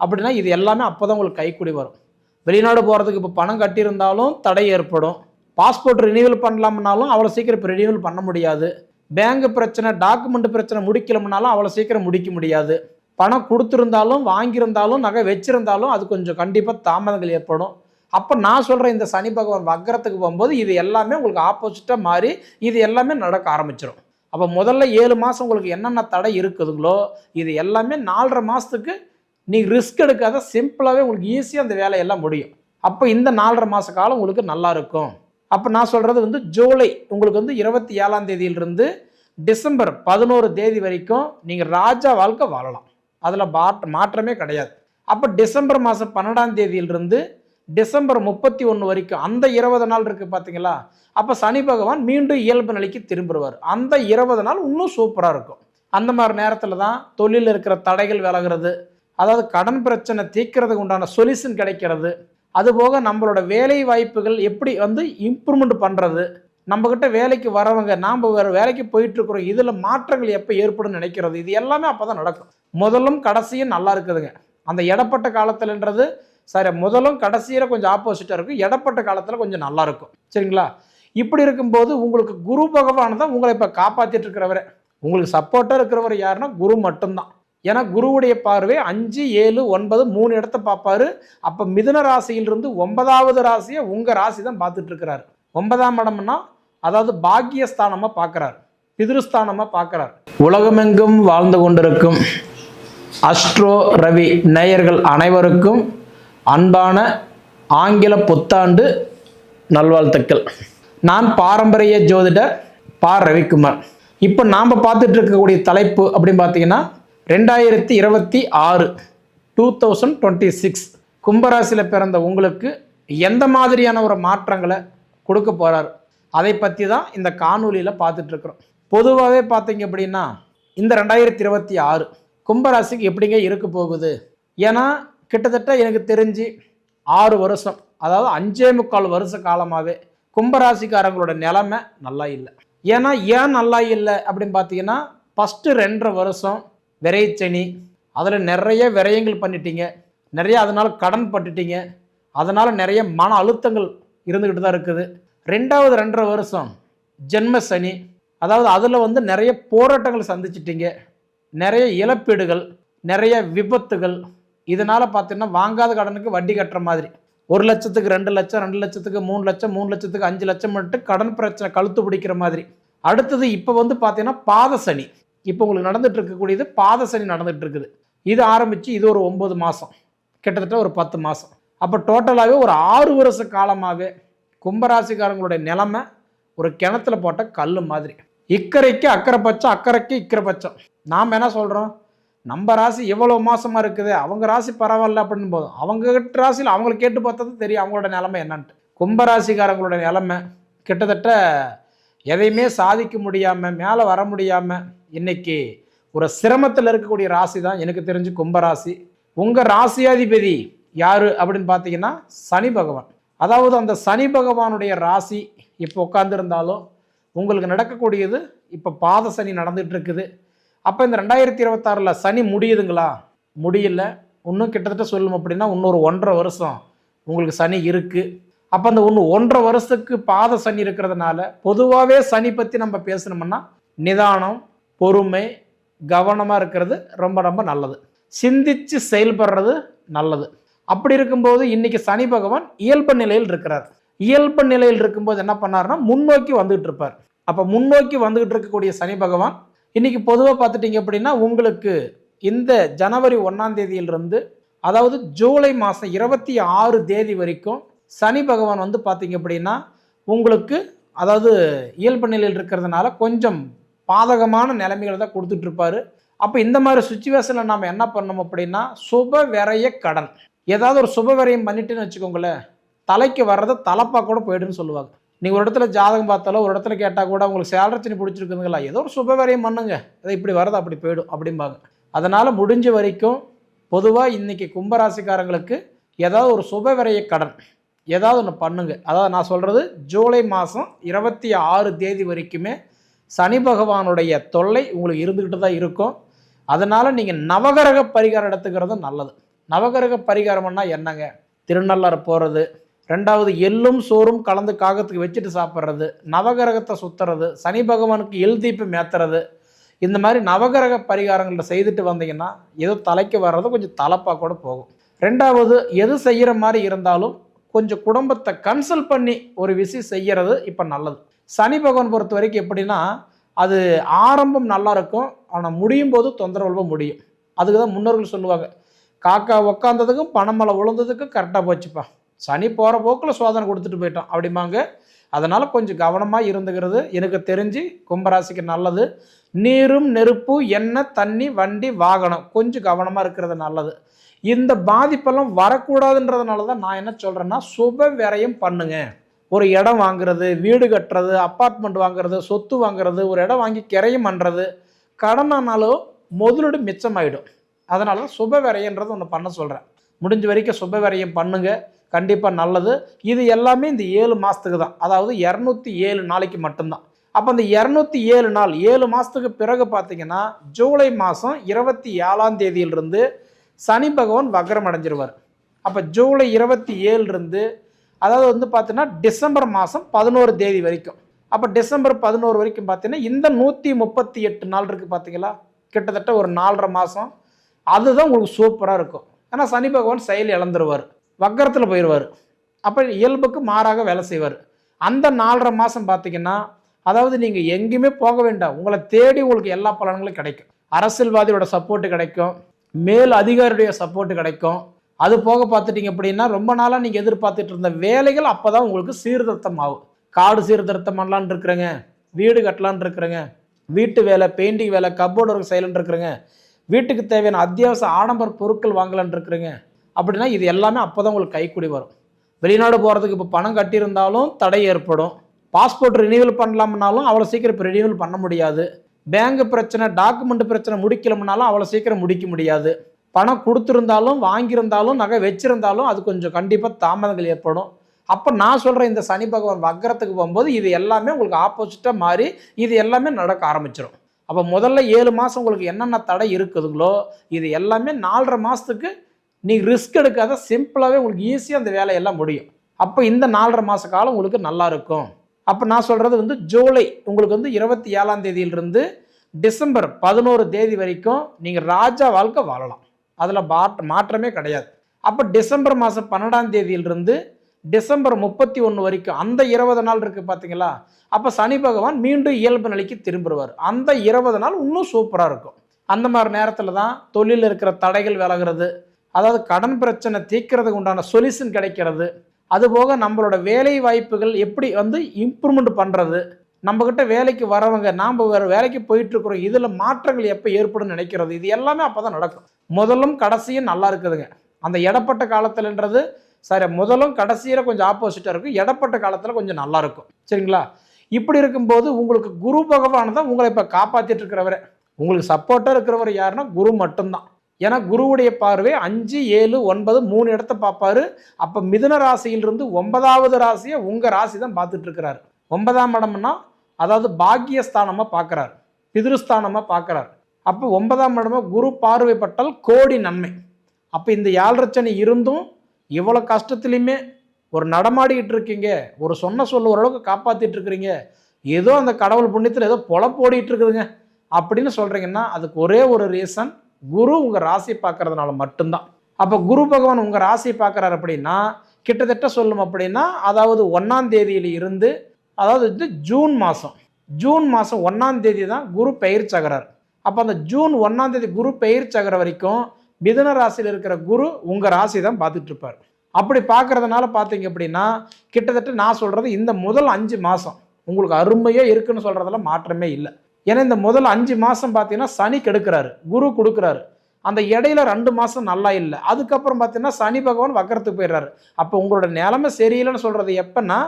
அப்படின்னா இது எல்லாமே அப்போ தான் உங்களுக்கு கைக்கூடி வரும். வெளிநாடு போகிறதுக்கு இப்போ பணம் கட்டியிருந்தாலும் தடை ஏற்படும். பாஸ்போர்ட் ரினியூவல் பண்ணலாம்னாலும் அவ்வளோ சீக்கிரம் இப்போ ரினியூவல் பண்ண முடியாது. பேங்க் பிரச்சனை டாக்குமெண்ட் பிரச்சனை முடிக்கலம்னாலும் அவ்வளோ சீக்கிரம் முடிக்க முடியாது. பணம் கொடுத்துருந்தாலும் வாங்கியிருந்தாலும் நகை வச்சுருந்தாலும் அது கொஞ்சம் கண்டிப்பாக தாமதங்கள் ஏற்படும். அப்போ நான் சொல்கிற இந்த சனி பகவான் வக்கரத்துக்கு போகும்போது இது எல்லாமே உங்களுக்கு ஆப்போசிட்டாக மாறி இது எல்லாமே நடக்க ஆரம்பிச்சிடும் அப்போ முதல்ல ஏழு மாதம் உங்களுக்கு என்னென்ன தடை இருக்குதுங்களோ இது எல்லாமே நாலரை மாதத்துக்கு நீங்கள் ரிஸ்க் எடுக்காத சிம்பிளாகவே உங்களுக்கு ஈஸியாக அந்த வேலையெல்லாம் முடியும். அப்போ இந்த நாலரை மாத காலம் உங்களுக்கு நல்லா இருக்கும். அப்போ நான் சொல்கிறது வந்து ஜூலை உங்களுக்கு வந்து இருபத்தி ஏழாம் தேதியிலிருந்து டிசம்பர் பதினோரு தேதி வரைக்கும் நீங்கள் ராஜா வாழ்க்கை வாழலாம். அதில் பாட் மாற்றமே கிடையாது. அப்போ டிசம்பர் மாதம் பன்னெண்டாம் தேதியிலிருந்து டிசம்பர் முப்பத்தி ஒன்று வரைக்கும் அந்த இருபது நாள் இருக்குது பார்த்தீங்களா அப்போ சனி பகவான் மீண்டும் இயல்பு நிலைக்கு திரும்பிடுவார் அந்த இருபது நாள் இன்னும் சூப்பராக இருக்கும். அந்த மாதிரி நேரத்தில் தான் தொழிலில் இருக்கிற தடைகள் விலகிறது அதாவது கடன் பிரச்சனை தீர்க்கறதுக்கு உண்டான சொல்யூஷன் கிடைக்கிறது. அதுபோக நம்மளோட வேலை வாய்ப்புகள் எப்படி வந்து இம்ப்ரூவ்மெண்ட் பண்ணுறது நம்மக்கிட்ட வேலைக்கு வரவங்க நாம் வேறு வேலைக்கு போயிட்டுருக்குறோம் இதில் மாற்றங்கள் எப்போ ஏற்படும் நினைக்கிறது? இது எல்லாமே அப்போ தான் நடக்கும். முதலும் கடைசியும் நல்லா இருக்குதுங்க. அந்த இடப்பட்ட காலத்துலன்றது சரி முதலும் கடைசியில் கொஞ்சம் ஆப்போசிட்டாக இருக்கும். இடப்பட்ட காலத்தில் கொஞ்சம் நல்லா இருக்கும். சரிங்களா? இப்படி இருக்கும்போது உங்களுக்கு குரு பகவான் தான் உங்களை இப்போ காப்பாற்றிட்டு இருக்கிறவரை. உங்களுக்கு சப்போர்ட்டாக இருக்கிறவர் யாருன்னா குரு மட்டும்தான். ஏன்னா குருவுடைய பார்வை அஞ்சு ஏழு ஒன்பது மூணு இடத்த பார்ப்பாரு. அப்போ மிதுன ராசியிலிருந்து ஒன்பதாவது ராசியை உங்கள் ராசி தான் பார்த்துட்டு இருக்கிறாரு ஒன்பதாம் இடம்னா அதாவது பாக்கியஸ்தானமாக பார்க்குறாரு. பிதிருஸ்தானமாக பார்க்குறாரு. உலகமெங்கும் வாழ்ந்து கொண்டிருக்கும் அஸ்ட்ரோ ரவி நேயர்கள் அனைவருக்கும் அன்பான ஆங்கில புத்தாண்டு நல்வாழ்த்துக்கள். நான் பாரம்பரிய ஜோதிடர் பா. ரவிக்குமார். இப்போ நாம் பார்த்துட்டு இருக்கக்கூடிய தலைப்பு அப்படின்னு பார்த்தீங்கன்னா ரெண்டாயிரத்தி இருபத்தி ஆறு டூ தௌசண்ட் டுவெண்ட்டி சிக்ஸ் கும்பராசியில் பிறந்த உங்களுக்கு எந்த மாதிரியான ஒரு மாற்றங்களை கொடுக்க போகிறார் அதை பற்றி தான் இந்த காணொலியில் பார்த்துட்ருக்குறோம் பொதுவாகவே பார்த்தீங்க அப்படின்னா இந்த ரெண்டாயிரத்தி இருபத்தி ஆறு கும்பராசிக்கு எப்படிங்க இருக்க போகுது? ஏன்னா கிட்டத்தட்ட எனக்கு தெரிஞ்சு ஆறு வருஷம் அதாவது அஞ்சே முக்கால் வருஷ காலமாகவே கும்பராசிக்காரங்களோட நிலைமை நல்லா இல்லை. ஏன்னா ஏன் நல்லா இல்லை அப்படின்னு பார்த்தீங்கன்னா ஃபஸ்ட்டு ரெண்டரை வருஷம் விரைச்சனி அதில் நிறைய விரயங்கள் பண்ணிட்டீங்க. நிறைய அதனால் கடன் பட்டுட்டீங்க. அதனால் நிறைய மன அழுத்தங்கள் இருந்துக்கிட்டு தான் இருக்குது. ரெண்டாவது ரெண்டரை வருஷம் ஜென்ம சனி அதாவது அதில் வந்து நிறைய போராட்டங்கள் சந்திச்சிட்டீங்க. நிறைய இழப்பீடுகள் நிறைய விபத்துகள். இதனால் பார்த்தீங்கன்னா வாங்காத கடனுக்கு வட்டி கட்டுற மாதிரி. ஒரு லட்சத்துக்கு ரெண்டு லட்சம் ரெண்டு லட்சத்துக்கு மூணு லட்சம் மூணு லட்சத்துக்கு அஞ்சு லட்சம் மட்டும் கடன் பிரச்சனை கழுத்து பிடிக்கிற மாதிரி. அடுத்தது இப்போ வந்து பார்த்தீங்கன்னா பாத சனி. இப்போ உங்களுக்கு நடந்துட்டு இருக்கக்கூடியது பாத சனி நடந்துட்டு இருக்குது இது ஆரம்பித்து இது ஒரு ஒம்பது மாதம் கிட்டத்தட்ட ஒரு பத்து மாதம் அப்போ டோட்டலாகவே ஒரு ஆறு வருஷ காலமாகவே கும்பராசிக்காரங்களுடைய நிலமை ஒரு கிணத்துல போட்ட கல் மாதிரி. இக்கரைக்கு அக்கறை பச்சம் அக்கறைக்கு இக்கரை பச்சம். நாம் என்ன சொல்கிறோம் நம்ம ராசி எவ்வளோ மோசமாக இருக்குது? அவங்க ராசி பரவாயில்ல அப்படின்னு போதும். அவங்க கிட்ட ராசியில் அவங்கள கேட்டு பார்த்தது தெரியும் அவங்களோட நிலமை என்னன்ட்டு. கும்பராசிக்காரங்களோட நிலமை கிட்டத்தட்ட எதையுமே சாதிக்க முடியாமல் மேலே வர முடியாமல் இன்னைக்கு ஒரு சிரமத்தில் இருக்கக்கூடிய ராசி தான் எனக்கு தெரிஞ்சு கும்பராசி உங்கள் ராசியாதிபதி யார் அப்படின்னு பார்த்தீங்கன்னா சனி பகவான். அதாவது அந்த சனி பகவானுடைய ராசி இப்போ உட்காந்துருந்தாலும் உங்களுக்கு நடக்கக்கூடியது இப்போ பாத சனி நடந்துகிட்ருக்குது. இருக்குது அப்போ இந்த ரெண்டாயிரத்தி இருபத்தாறில் சனி முடியுதுங்களா? முடியல. இன்னும் கிட்டத்தட்ட சொல்லும் அப்படின்னா இன்னொரு ஒன்றரை வருஷம் உங்களுக்கு சனி இருக்குது அப்போ அந்த ஒன்று ஒன்றரை வருஷத்துக்கு பாத சனி இருக்கிறதுனால பொதுவாகவே சனி பற்றி நம்ம பேசணும்னா நிதானம் பொறுமை கவனமாக இருக்கிறது ரொம்ப ரொம்ப நல்லது. சிந்திச்சு செயல்படுறது நல்லது. அப்படி இருக்கும்போது இன்னைக்கு சனி பகவான் இயல்பு நிலையில் இருக்கிறார். இயல்பு நிலையில் இருக்கும்போது என்ன பண்ணாருன்னா முன்னோக்கி வந்துகிட்டு இருப்பார். அப்போ முன்னோக்கி வந்துகிட்டு இருக்கக்கூடிய சனி பகவான் இன்னைக்கு பொதுவாக பார்த்துட்டீங்க அப்படின்னா உங்களுக்கு இந்த ஜனவரி ஒன்றாம் தேதியிலிருந்து அதாவது ஜூலை மாதம் இருபத்தி ஆறு தேதி வரைக்கும் சனி பகவான் வந்து பார்த்தீங்க அப்படின்னா உங்களுக்கு அதாவது இயல்பு நிலையில் இருக்கிறதுனால கொஞ்சம் பாதகமான நிலைமைகளை தான் கொடுத்துட்டு இருப்பாரு அப்போ இந்த மாதிரி சுச்சுவேஷனில் நாம் என்ன பண்ணணும் அப்படின்னா சுப விரைய கடன். ஏதாவது ஒரு சுப விரயம் பண்ணிட்டுன்னு வச்சுக்கோங்களேன் தலைக்கு வர்றது தலைப்பா கூட போயிடுன்னு சொல்லுவாங்க. நீங்கள் ஒரு இடத்துல ஜாதகம் பார்த்தாலோ ஒரு இடத்துல கேட்டால் கூட உங்களுக்கு சேலரச்சனி பிடிச்சிருக்குதுங்களா? ஏதோ ஒரு சுப விரயம் பண்ணுங்க. அதை இப்படி வர்றது அப்படி போயிடும் அப்படிம்பாங்க. அதனால் முடிஞ்ச வரைக்கும் பொதுவாக இன்றைக்கி கும்பராசிக்காரங்களுக்கு ஏதாவது ஒரு சுப விரைய கடன் ஏதாவது ஒன்று பண்ணுங்க. அதாவது நான் சொல்கிறது ஜூலை மாதம் இருபத்தி ஆறு தேதி வரைக்குமே சனி பகவானுடைய தொல்லை உங்களுக்கு இருந்துக்கிட்டு தான் இருக்கும். அதனால் நீங்கள் நவகரக பரிகாரம் எடுத்துக்கிறது நல்லது. நவகரக பரிகாரம்னா என்னங்க? திருநள்ளாறு போகிறது ரெண்டாவது எள்ளும் சோறும் கலந்து காகத்துக்கு வச்சுட்டு சாப்பிட்றது நவகிரகத்தை சுற்றுறது சனி பகவானுக்கு எள் தீபம் ஏற்றுறது இந்த மாதிரி நவகிரக பரிகாரங்களை செய்துட்டு வந்தீங்கன்னா ஏதோ தலைக்கு வர்றது கொஞ்சம் தலைப்பாக கூட போகும். ரெண்டாவது எது செய்கிற மாதிரி இருந்தாலும் கொஞ்சம் குடும்பத்தை கன்சல்ட் பண்ணி ஒரு விஷயம் செய்கிறது இப்போ நல்லது. சனி பகவான் பொறுத்த வரைக்கும் எப்படின்னா அது ஆரம்பம் நல்லா இருக்கும் ஆனால் முடியும் போது தொந்தரவு முடியும். அதுக்கு தான் முன்னோர்கள் சொல்லுவாங்க காக்கா உக்காந்ததுக்கும் பணமலை விழுந்ததுக்கும் கரெக்டாக போச்சுப்பா. சனி போகிற போக்கில் சோதனை கொடுத்துட்டு போயிட்டோம் அப்படிம்பாங்க. அதனால் கொஞ்சம் கவனமாக இருந்துக்கிறது எனக்கு தெரிஞ்சு கும்பராசிக்கு நல்லது. நீரும் நெருப்பு எண்ணெய் தண்ணி வண்டி வாகனம் கொஞ்சம் கவனமாக இருக்கிறது நல்லது. இந்த பாதிப்பெல்லாம் வரக்கூடாதுன்றதுனால தான் நான் என்ன சொல்கிறேன்னா சுப விரயம் பண்ணுங்கள் ஒரு இடம் வாங்குறது வீடு கட்டுறது அப்பார்ட்மெண்ட் வாங்குறது சொத்து வாங்குறது ஒரு இடம் வாங்கி கிரையம் பண்ணுறது கடனானாலும் முதலீடு மிச்சமாயிடும். அதனால தான் சுப விரையன்றது ஒன்று பண்ண சொல்கிறேன் முடிஞ்ச வரைக்கும் சுப விரையம் பண்ணுங்க. கண்டிப்பாக நல்லது. இது எல்லாமே இந்த ஏழு மாதத்துக்கு தான். அதாவது இரநூத்தி ஏழு நாளைக்கு மட்டும்தான். அப்போ அந்த இரநூத்தி ஏழு நாள் ஏழு மாதத்துக்கு பிறகு பார்த்தீங்கன்னா ஜூலை மாதம் இருபத்தி ஏழாம் தேதியிலிருந்து சனி பகவான் வக்ரம் அடைஞ்சிருவார். அப்போ ஜூலை இருபத்தி ஏழுலேருந்து அதாவது வந்து பார்த்தீங்கன்னா டிசம்பர் மாதம் பதினோரு தேதி வரைக்கும். அப்போ டிசம்பர் பதினோரு வரைக்கும் பார்த்தீங்கன்னா இந்த நூற்றி முப்பத்தி எட்டு நாள் இருக்குது பார்த்தீங்களா கிட்டத்தட்ட ஒரு நாலரை மாதம் அதுதான் உங்களுக்கு சூப்பராக இருக்கும். ஏன்னா சனி பகவான் செயல் இழந்துருவார். வக்கரத்தில் போயிடுவார் அப்போ இயல்புக்கு மாறாக வேலை செய்வார். அந்த நாலரை மாதம் பார்த்தீங்கன்னா அதாவது நீங்கள் எங்கேயுமே போக வேண்டாம். உங்களை தேடி உங்களுக்கு எல்லா பலன்களும் கிடைக்கும். அரசியல்வாதியோட சப்போர்ட்டு கிடைக்கும். மேல் அதிகாரியுடைய சப்போர்ட்டு கிடைக்கும். அது போக பார்த்துட்டீங்க அப்படின்னா ரொம்ப நாளாக நீங்கள் எதிர்பார்த்துட்டு இருந்த வேலைகள் அப்போ தான் உங்களுக்கு சீர்திருத்தம் ஆகும் காடு சீர்திருத்தம் பண்ணலான் இருக்கிறேங்க. வீடு கட்டலான் இருக்கிறேங்க. வீட்டு வேலை பெயிண்டிங் வேலை கப்போர்டு ஒர்க் செய்யலான் இருக்கிறேங்க. வீட்டுக்கு தேவையான அத்தியாவசிய ஆடம்பர பொருட்கள் வாங்கலான்னு இருக்கிறேங்க. அப்படின்னா இது எல்லாமே அப்போ தான் உங்களுக்கு கைக்கூடி வரும். வெளிநாடு போகிறதுக்கு இப்போ பணம் கட்டியிருந்தாலும் தடை ஏற்படும். பாஸ்போர்ட் ரினியூவல் பண்ணலாம்னாலும் அவ்வளோ சீக்கிரம் இப்போ ரினியூவல் பண்ண முடியாது. பேங்க் பிரச்சனை டாக்குமெண்ட் பிரச்சனை முடிக்கலம்னாலும் அவ்வளோ சீக்கிரம் முடிக்க முடியாது. பணம் கொடுத்துருந்தாலும் வாங்கியிருந்தாலும் நகை வச்சிருந்தாலும் அது கொஞ்சம் கண்டிப்பாக தாமதங்கள் ஏற்படும். அப்போ நான் சொல்கிற இந்த சனி பகவான் வக்கரத்துக்கு போகும்போது இது எல்லாமே உங்களுக்கு ஆப்போசிட்டாக மாறி இது எல்லாமே நடக்க ஆரம்பிச்சிடும் அப்போ முதல்ல ஏழு மாதம் உங்களுக்கு என்னென்ன தடை இருக்குதுங்களோ இது எல்லாமே நாலரை மாதத்துக்கு நீங்கள் ரிஸ்க் எடுக்காத சிம்பிளாகவே உங்களுக்கு ஈஸியாக அந்த வேலையெல்லாம் முடியும். அப்போ இந்த நாலரை மாத காலம் உங்களுக்கு நல்லா இருக்கும். அப்போ நான் சொல்கிறது வந்து ஜூலை உங்களுக்கு வந்து இருபத்தி ஏழாம் தேதியிலிருந்து டிசம்பர் பதினோரு தேதி வரைக்கும் நீங்கள் ராஜா வாழ்க்கை வாழலாம். அதில் மாற்றமே கிடையாது. அப்போ டிசம்பர் மாதம் பன்னெண்டாம் தேதியிலிருந்து டிசம்பர் முப்பத்தி ஒன்று வரைக்கும் அந்த இருபது நாள் இருக்குது பார்த்தீங்களா அப்போ சனி பகவான் மீண்டும் இயல்பு நிலைக்கு திரும்பிடுவார் அந்த இருபது நாள் இன்னும் சூப்பராக இருக்கும். அந்த மாதிரி நேரத்தில் தான் தொழிலில் இருக்கிற தடைகள் விலகிறது. அதாவது கடன் பிரச்சனை தீர்க்கறதுக்கு உண்டான சொல்யூஷன் கிடைக்கிறது. அதுபோக நம்மளோட வேலை வாய்ப்புகள் எப்படி வந்து இம்ப்ரூவ்மெண்ட் பண்ணுறது நம்மக்கிட்ட வேலைக்கு வரவங்க நாம் வேறு வேலைக்கு போயிட்டுருக்குறோம். இதில் மாற்றங்கள் எப்போ ஏற்படும் நினைக்கிறது? இது எல்லாமே அப்போ தான் நடக்கும். முதலும் கடைசியும் நல்லா இருக்குதுங்க. அந்த இடப்பட்ட காலத்துலன்றது சரி முதலும் கடைசியில் கொஞ்சம் ஆப்போசிட்டாக இருக்கும். இடப்பட்ட காலத்தில் கொஞ்சம் நல்லா இருக்கும். சரிங்களா? இப்படி இருக்கும்போது உங்களுக்கு குரு பகவான் தான் உங்களை இப்போ காப்பாற்றிட்டு இருக்கிறவரை உங்களுக்கு சப்போர்ட்டாக இருக்கிறவர் யாருன்னா குரு மட்டும்தான். ஏன்னா குருவுடைய பார்வை அஞ்சு ஏழு ஒன்பது மூணு இடத்த பார்ப்பாரு. அப்போ மிதுன ராசியிலிருந்து ஒன்பதாவது ராசியை உங்கள் ராசி தான் பார்த்துட்டு இருக்கிறாரு ஒன்பதாம் இடம்னா அதாவது பாக்கியஸ்தானமாக பார்க்குறாரு. பிதிருஸ்தானமாக பார்க்குறாரு. அப்போ ஒன்பதாம் இடமா குரு பார்வைப்பட்டால் கோடி நன்மை. அப்போ இந்த யாழ்ரச்சனை இருந்தும் இவ்வளோ கஷ்டத்துலையுமே ஒரு நடமாடிக்கிட்டு இருக்கீங்க. ஒரு சொன்ன சொல்ல ஓரளவுக்கு காப்பாற்றிட்டு இருக்கிறீங்க. ஏதோ அந்த கடவுள் புண்ணியத்தில் ஏதோ பொழப்போடிட்டு இருக்குதுங்க. அப்படின்னு சொல்கிறீங்கன்னா அதுக்கு ஒரே ஒரு ரீசன் குரு உங்கள் ராசி பார்க்கறதுனால மட்டும்தான். அப்போ குரு பகவான் உங்கள் ராசி பார்க்குறாரு அப்படின்னா கிட்டத்தட்ட சொல்லும் அப்படின்னா அதாவது ஒன்றாம் தேதியில் இருந்து அதாவது இது ஜூன் மாதம் ஜூன் மாதம் ஒன்றாம் தேதி தான் குரு பெயர் சகரர். அப்போ அந்த ஜூன் ஒன்றாம் தேதி குரு பெயர் சகர வரைக்கும் மிதன ராசியில் இருக்கிற குரு உங்கள் ராசி தான் பார்த்துட்டு இருப்பார். அப்படி பார்க்கறதுனால பார்த்தீங்க அப்படின்னா கிட்டத்தட்ட நான் சொல்கிறது இந்த முதல் அஞ்சு மாதம் உங்களுக்கு அருமையாக இருக்குன்னு சொல்கிறதுல மாற்றமே இல்லை. ஏன்னா இந்த முதல் அஞ்சு மாதம் பார்த்தீங்கன்னா சனி கெடுக்கிறாரு குரு கொடுக்குறாரு. அந்த இடையில ரெண்டு மாதம் நல்லா இல்லை. அதுக்கப்புறம் பார்த்தீங்கன்னா சனி பகவான் வக்கரத்துக்கு போயிடுறாரு. அப்போ உங்களோட நிலமை சரியில்லைன்னு சொல்கிறது எப்போன்னா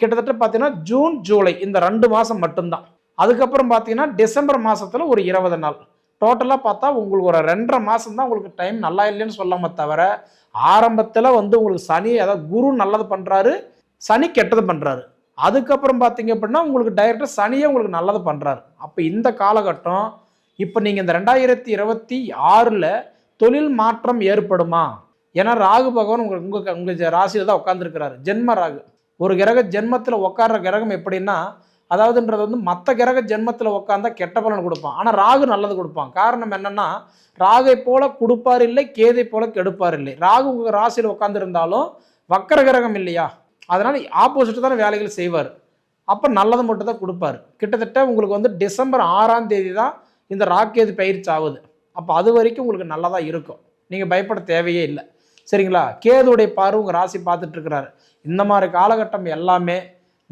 கிட்டத்தட்ட பார்த்தீங்கன்னா ஜூன் ஜூலை இந்த ரெண்டு மாதம் மட்டும்தான். அதுக்கப்புறம் பார்த்தீங்கன்னா டிசம்பர் மாதத்தில் ஒரு இருபது நாள். டோட்டலாக பார்த்தா உங்களுக்கு ஒரு ரெண்டரை மாதம் தான் உங்களுக்கு டைம் நல்லா இல்லைன்னு சொல்லாமல் தவிர ஆரம்பத்தில் வந்து உங்களுக்கு சனி அதாவது குரு நல்லது பண்ணுறாரு சனி கெட்டது பண்ணுறாரு அதுக்கப்புறம் பார்த்தீங்க அப்படின்னா உங்களுக்கு டைரெக்டாக சனியே உங்களுக்கு நல்லது பண்ணுறாரு அப்போ இந்த காலகட்டம் இப்போ நீங்கள் இந்த ரெண்டாயிரத்தி இருபத்தி ஆறில் தொழில் மாற்றம் ஏற்படுமா? ஏன்னா ராகு பகவான் உங்களுக்கு உங்கள் உங்கள் ராசியில் தான் உட்காந்துருக்கிறாரு ஜென்ம ராகு. ஒரு கிரக ஜென்மத்தில் உட்கார்ற கிரகம் எப்படின்னா அதாவதுன்றது வந்து மற்ற கிரக ஜென்மத்தில் உட்காந்தா கெட்ட பலன் கொடுப்பான். ஆனால் ராகு நல்லது கொடுப்பான். காரணம் என்னென்னா ராகை போல கொடுப்பார் இல்லை கேதை போல கெடுப்பார் இல்லை. ராகு உங்கள் ராசியில் உட்காந்துருந்தாலும் வக்கர கிரகம் இல்லையா? அதனால் ஆப்போசிட் தானே வேலைகள் செய்வார். அப்போ நல்லது மட்டும் தான் கொடுப்பாரு. கிட்டத்தட்ட உங்களுக்கு வந்து டிசம்பர் ஆறாம் தேதி தான் இந்த ராக்கேது பயிற்சி ஆகுது. அப்போ அது வரைக்கும் உங்களுக்கு நல்லதாக இருக்கும். நீங்கள் பயப்பட தேவையே இல்லை. சரிங்களா? கேதுடைய பார்வை உங்கள் ராசி பார்த்துட்டு இருக்கிறாரு இந்த மாதிரி காலகட்டம் எல்லாமே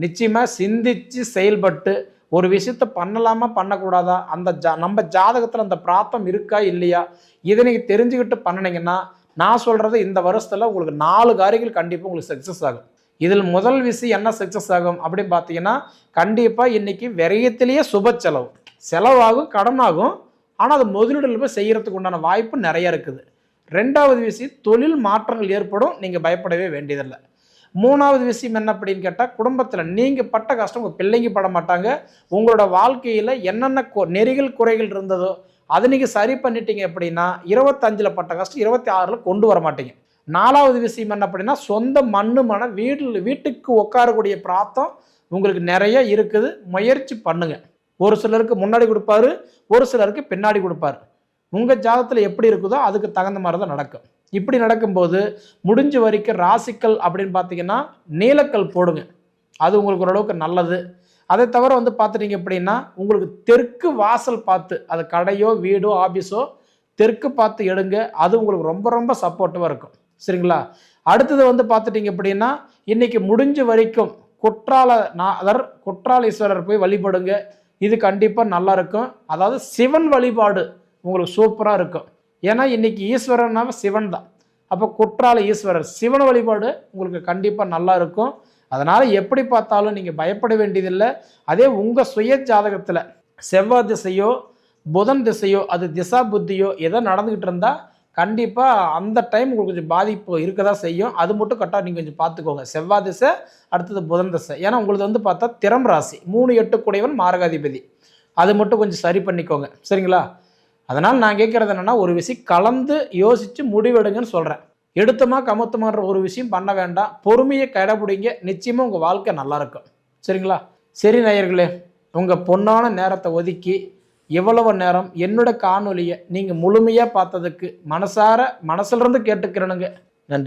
நிச்சயமாக சிந்தித்து செயல்பட்டு ஒரு விஷயத்த பண்ணலாமா பண்ணக்கூடாதா? அந்த ஜா நம்ம ஜாதகத்தில் அந்த பிராப்தம் இருக்கா இல்லையா? இதை நீங்கள் தெரிஞ்சுக்கிட்டு பண்ணினீங்கன்னா நான் சொல்கிறது இந்த வருஷத்தில் உங்களுக்கு நாலு காரியங்கள் கண்டிப்பாக உங்களுக்கு சக்ஸஸ் ஆகும். இதில் முதல் விஷயம் என்ன சக்ஸஸ் ஆகும் அப்படின்னு பார்த்தீங்கன்னா கண்டிப்பாக இன்றைக்கி விரயத்திலேயே சுப செலவு. செலவாகும் கடனாகும். ஆனால் அது முதலீடுல போய் செய்கிறதுக்கு உண்டான வாய்ப்பு நிறைய இருக்குது. ரெண்டாவது விஷயம் தொழில் மாற்றங்கள் ஏற்படும் நீங்கள் பயப்படவே வேண்டியதில்லை. மூணாவது விஷயம் என்ன அப்படின்னு கேட்டால் குடும்பத்தில் நீங்கள் பட்ட கஷ்டம் உங்கள் பிள்ளைங்க பட மாட்டாங்க. உங்களோட வாழ்க்கையில் என்னென்ன கொ- நெறிகள் குறைகள் இருந்ததோ அதை நீங்கள் சரி பண்ணிட்டீங்க அப்படின்னா இருபத்தஞ்சில் பட்ட கஷ்டம் இருபத்தி ஆறில் கொண்டு வர மாட்டீங்க. நாலாவது விஷயம் என்ன அப்படின்னா சொந்த மண்ணு மன வீட்டில் வீட்டுக்கு உட்காரக்கூடிய பிராத்தம் உங்களுக்கு நிறைய இருக்குது. முயற்சி பண்ணுங்கள் ஒரு சிலருக்கு முன்னாடி கொடுப்பாரு ஒரு சிலருக்கு பின்னாடி கொடுப்பாரு. உங்கள் ஜாதகத்தில் எப்படி இருக்குதோ அதுக்கு தகுந்த மாதிரி தான் நடக்கும். இப்படி நடக்கும்போது முடிஞ்ச வரைக்கும் ராசிக்கல் அப்படின்னு பார்த்தீங்கன்னா நீலக்கல் போடுங்க. அது உங்களுக்கு ஓரளவுக்கு நல்லது. அதை தவிர வந்து பார்த்துட்டீங்க அப்படின்னா உங்களுக்கு தெற்கு வாசல் பார்த்து அது கடையோ வீடோ ஆஃபீஸோ தெற்கு பார்த்து எடுங்க. அது உங்களுக்கு ரொம்ப ரொம்ப சப்போர்ட்டிவாக இருக்கும். சரிங்களா? அடுத்தது வந்து பார்த்துட்டீங்க அப்படின்னா இன்னைக்கு முடிஞ்ச வரைக்கும் குற்றால நாதர் குற்றாலீஸ்வரர் போய் வழிபடுங்க. இது கண்டிப்பாக நல்லா இருக்கும். அதாவது சிவன் வழிபாடு உங்களுக்கு சூப்பராக இருக்கும். ஏன்னா இன்னைக்கு ஈஸ்வரனாவே சிவன் தான். அப்போ குற்றால ஈஸ்வரர் சிவன் வழிபாடு உங்களுக்கு கண்டிப்பாக நல்லா இருக்கும். அதனால் எப்படி பார்த்தாலும் நீங்கள் பயப்பட வேண்டியதில்லை. அதே உங்கள் சுய ஜாதகத்தில் செவ்வாய் திசையோ புதன் திசையோ அது திசா புத்தியோ எதோ நடந்துக்கிட்டு இருந்தால் கண்டிப்பாக அந்த டைம் உங்களுக்கு கொஞ்சம் பாதிப்பு இருக்க தான் செய்யும். அது மட்டும் கரெக்டாக நீங்கள் கொஞ்சம் பார்த்துக்கோங்க. செவ்வாய் திசை அடுத்தது புதன் திசை. ஏன்னா உங்களுக்கு வந்து பார்த்தா திறம் ராசி. மூணு எட்டு கூடையவன் மாரகாதிபதி. அது மட்டும் கொஞ்சம் சரி பண்ணிக்கோங்க. சரிங்களா? அதனால் நான் கேட்குறது என்னென்னா ஒரு விஷயம் கலந்து யோசித்து முடிவெடுங்கன்னு சொல்கிறேன் எடுத்தமா கமுத்தமான்ற ஒரு விஷயம் பண்ண வேண்டாம். பொறுமையை கடைபிடிங்க. நிச்சயமாக உங்கள் வாழ்க்கை நல்லா இருக்கும். சரிங்களா? சரி நேயர்களே உங்கள் பொன்னான நேரத்தை ஒதுக்கி இவ்வளவு நேரம் என்னோட காணொலியை நீங்கள் முழுமையாக பார்த்ததுக்கு மனசார மனசுலேருந்து கேட்டுக்கிறேனுங்க.